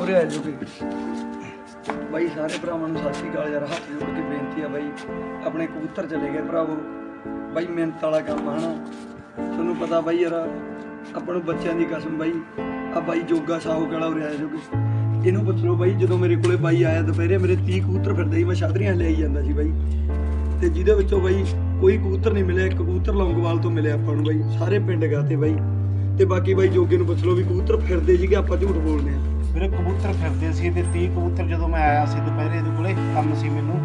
ਉਰੇ ਆ ਜੂਗੀ ਬਾਈ, ਸਾਰੇ ਭਰਾਵਾਂ ਨੂੰ ਸਤਿ ਸ਼੍ਰੀ ਅਕਾਲ ਯਾਰ, ਹੱਥ ਜੋੜ ਕੇ ਬੇਨਤੀ ਆ ਬਾਈ। ਆਪਣੇ ਕਬੂਤਰ ਚਲੇ ਗਏ ਭਰਾਵੋ। ਬਾਈ, ਮਿਹਨਤ ਵਾਲਾ ਕੰਮ ਆ, ਹਨਾ? ਤੁਹਾਨੂੰ ਪਤਾ ਬਾਈ ਯਾਰ, ਆਪਾਂ ਨੂੰ ਬੱਚਿਆਂ ਦੀ ਕਸਮ ਬਾਈ। ਆ ਬਾਈ ਜੋਗਾ ਸਾਹੂ ਕਾਲਾ ਉਰੇ ਆ ਜੂਗੀ ਇਹਨੂੰ ਪੁੱਛ ਲਓ ਬਾਈ, ਜਦੋਂ ਮੇਰੇ ਕੋਲੇ ਬਾਈ ਆਇਆ ਦੁਪਹਿਰੇ, ਮੇਰੇ 30 ਕਬੂਤਰ ਫਿਰਦੇ ਸੀ, ਮੈਂ ਛਾਤਰੀਆਂ ਲੈ ਜਾਂਦਾ ਸੀ ਬਾਈ। ਤੇ ਜਿਹਦੇ ਵਿੱਚੋਂ ਬਾਈ ਕੋਈ ਕਬੂਤਰ ਨਹੀਂ ਮਿਲਿਆ, ਇੱਕ ਕਬੂਤਰ ਲੌਂਗਵਾਲ ਤੋਂ ਮਿਲਿਆ ਆਪਾਂ ਨੂੰ ਬਾਈ। ਸਾਰੇ ਪਿੰਡ ਗਾਤੇ ਬਾਈ। ਤੇ ਬਾਕੀ ਬਾਈ ਜੋਗੇ ਨੂੰ ਪੁੱਛ ਲਓ ਵੀ ਕਬੂਤਰ ਫਿਰਦੇ ਸੀਗੇ ਆਪਾਂ ਝੂਠ ਬੋਲਦੇ ਆ ਵੀਰੇ ਕਬੂਤਰ ਫਿਰਦੇ ਸੀ ਤੇ 30 ਕਬੂਤਰ ਜਦੋਂ ਮੈਂ ਆਇਆ ਸੀ ਦੁਪਹਿਰੇ ਇਹਦੇ ਕੋਲੇ ਕੰਮ ਸੀ ਮੈਨੂੰ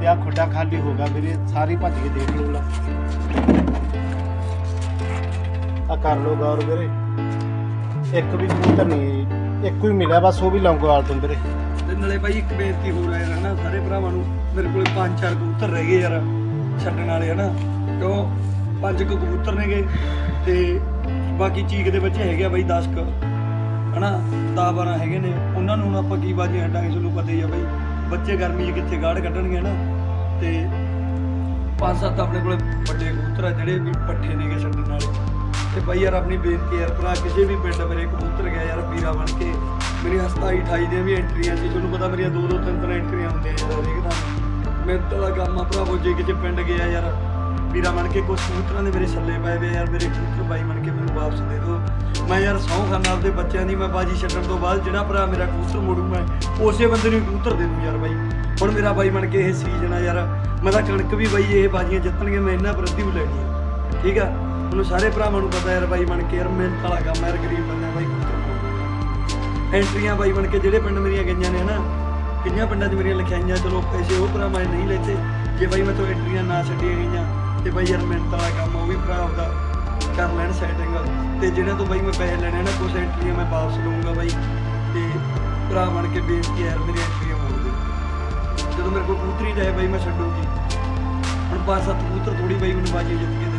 ਤੇ ਆ ਖੁੱਡਾ ਖਾਲੀ ਹੋ ਗਿਆ ਵੀਰੇ ਸਾਰੀ ਭੱਜ ਕੇ ਦੇਖ ਲਓ ਲਾ ਆ ਕਰ ਲੋ ਗੌਰ ਵੀਰੇ। ਇੱਕ ਵੀ ਕਬੂਤਰ ਨਹੀਂ ਇੱਕੋ ਹੀ ਮਿਲਿਆ ਬਸ ਉਹ ਵੀ ਲੌਂਗੋਵਾਲ ਤੋਂ ਵੀਰੇ। ਤੇ ਨਾਲੇ ਬਾਈ ਇੱਕ ਬੇਨਤੀ ਹੋਰ ਆ ਯਾਰ ਹਨਾ ਸਾਰੇ ਭਰਾਵਾਂ ਨੂੰ ਮੇਰੇ ਕੋਲੇ ਪੰਜ ਚਾਰ ਕਬੂਤਰ ਰਹਿ ਗਏ ਯਾਰ ਛੱਡਣ ਵਾਲੇ ਹਨਾ। ਕਿਉਂ? ਪੰਜ ਕੁ ਕਬੂਤਰ ਨੇਗੇ ਤੇ ਬਾਕੀ ਚੀਕ ਦੇ ਬੱਚੇ ਹੈਗੇ ਆ ਬਾਈ 10 ਕ, ਹਨਾ? 10 12 ਹੈਗੇ ਨੇ। ਉਹਨਾਂ ਨੂੰ ਹੁਣ ਆਪਾਂ ਕੀ ਬਾਜੀ ਹਟਾਂਗੇ, ਤੁਹਾਨੂੰ ਪਤਾ ਹੀ ਆ ਬਾਈ। ਬੱਚੇ ਗਰਮੀ 'ਚ ਕਿੱਥੇ ਗਾੜ ਕੱਢਣਗੇ ਨਾ ਤੇ ਪੰਜ ਸੱਤ ਆਪਣੇ ਕੋਲੇ ਵੱਡੇ ਕਬੂਤਰ ਆ ਜਿਹੜੇ ਵੀ ਪੱਠੇ ਨੇਗੇ ਛੱਡਣ ਵਾਲੇ ਤੇ ਬਾਈ ਯਾਰ, ਆਪਣੀ ਬੇਨਤੀ ਯਾਰ ਭਰਾ, ਕਿਸੇ ਵੀ ਪਿੰਡ ਮੇਰੇ ਕਬੂਤਰ ਗਿਆ ਯਾਰ, ਵੀਰਾ ਬਣ ਕੇ ਮੇਰੀਆਂ 27 28 ਦੀਆਂ ਵੀ ਐਂਟਰੀਆਂ ਸੀ ਤੁਹਾਨੂੰ ਪਤਾ ਮੇਰੀਆਂ ਦੋ ਦੋ ਤਿੰਨ ਤਿੰਨ ਐਂਟਰੀਆਂ ਹੁੰਦੀਆਂ ਯਾਰ ਹਰੇਕ ਦਾ ਮਿਹਨਤ ਦਾ ਕੰਮ ਆ ਭਰਾਵੋ, ਜੇ ਕਿਤੇ ਪਿੰਡ ਗਿਆ ਯਾਰ ਵੀਰਾ ਬਣ ਕੇ ਕੁਛ ਕਬੂਤਰਾਂ ਦੇ ਮੇਰੇ ਛੱਲੇ ਪਏ ਵੇ ਯਾਰ ਮੇਰੇ ਕਬੂਤਰ ਬਾਈ ਬਣ ਕੇ ਮੈਨੂੰ ਵਾਪਸ ਦੇ ਦਿਓ। ਮੈਂ ਯਾਰ ਸਹੁੰ ਖਾਨਾ ਆਪਦੇ ਬੱਚਿਆਂ ਦੀ, ਮੈਂ ਬਾਜੀ ਛੱਡਣ ਤੋਂ ਬਾਅਦ ਜਿਹੜਾ ਭਰਾ ਮੇਰਾ ਕਬੂਤਰ ਮੋੜੂ, ਮੈਂ ਉਸੇ ਬੰਦੇ ਨੂੰ ਹੀ ਕਬੂਤਰ ਦੇ ਦੂੰ ਯਾਰ ਬਾਈ। ਹੁਣ ਮੇਰਾ ਬਾਈ ਬਣ ਕੇ ਇਹ ਸੀਜ਼ਨ ਆ ਯਾਰ, ਮੈਂ ਤਾਂ ਕਣਕ ਵੀ ਬਾਈ ਇਹ ਬਾਜੀਆਂ ਜਿੱਤਣਗੇ ਮੈਂ ਇਹਨਾਂ ਪ੍ਰਤੀ ਵੀ ਲੈਣੀ ਆ ਠੀਕ ਆ? ਮੈਨੂੰ ਸਾਰੇ ਭਰਾਵਾਂ ਨੂੰ ਪਤਾ ਯਾਰ ਬਾਈ ਬਣ ਕੇ ਯਾਰ, ਮਿਹਨਤ ਵਾਲਾ ਕੰਮ ਯਾਰ ਗਰੀਬ ਬੰਦਾ ਬਾਈ ਐਂਟਰੀਆਂ ਬਾਈ ਬਣ ਕੇ ਜਿਹੜੇ ਪਿੰਡ ਮੇਰੀਆਂ ਗਈਆਂ ਨੇ ਹਨਾ, ਕਿੰਨੀਆਂ ਪਿੰਡਾਂ 'ਚ ਮੇਰੀਆਂ ਲਿਖਾਈਆਂ, ਚਲੋ ਪੈਸੇ ਉਹ ਭਰਾ ਮੈਂ ਨਹੀਂ ਲੈਤੇ। ਜੇ ਬਾਈ ਮੈਂ ਤੋਂ ਐਂਟਰੀਆਂ ਨਾ ਛੱਡੀਆਂ ਗਈਆਂ ਤੇ ਬਾਈ ਯਾਰ ਮਿੰਟ ਵਾਲਾ ਕੰਮ ਉਹ ਵੀ ਭਰਾ ਆਪਦਾ ਕਰ ਲੈਣ ਸੈਟਿੰਗ ਤੇ ਜਿਹਨਾਂ ਤੋਂ ਬਾਈ ਮੈਂ ਪੈਸੇ ਲੈਣੇ ਨਾ, ਕੁਛ ਐਂਟਰੀਆਂ ਮੈਂ ਵਾਪਸ ਲਵਾਂਗਾ ਬਾਈ। ਤੇ ਭਰਾ ਬਣ ਕੇ ਬੇਨਤੀ ਹੈ ਯਾਰ, ਮੇਰੀ ਐਂਟਰੀਆਂ ਮੋੜ ਦਿਓ ਜਦੋਂ ਮੇਰੇ ਕੋਲ ਕਬੂਤਰੀ ਜਾਏ ਬਾਈ, ਮੈਂ ਛੱਡੂਗੀ। ਹੁਣ ਪੰਜ ਸੱਤ ਕਬੂਤਰ ਥੋੜੀ ਬਾਈ ਮੈਨੂੰ ਬਾਜੀ ਜਿੱਤ ਕੇ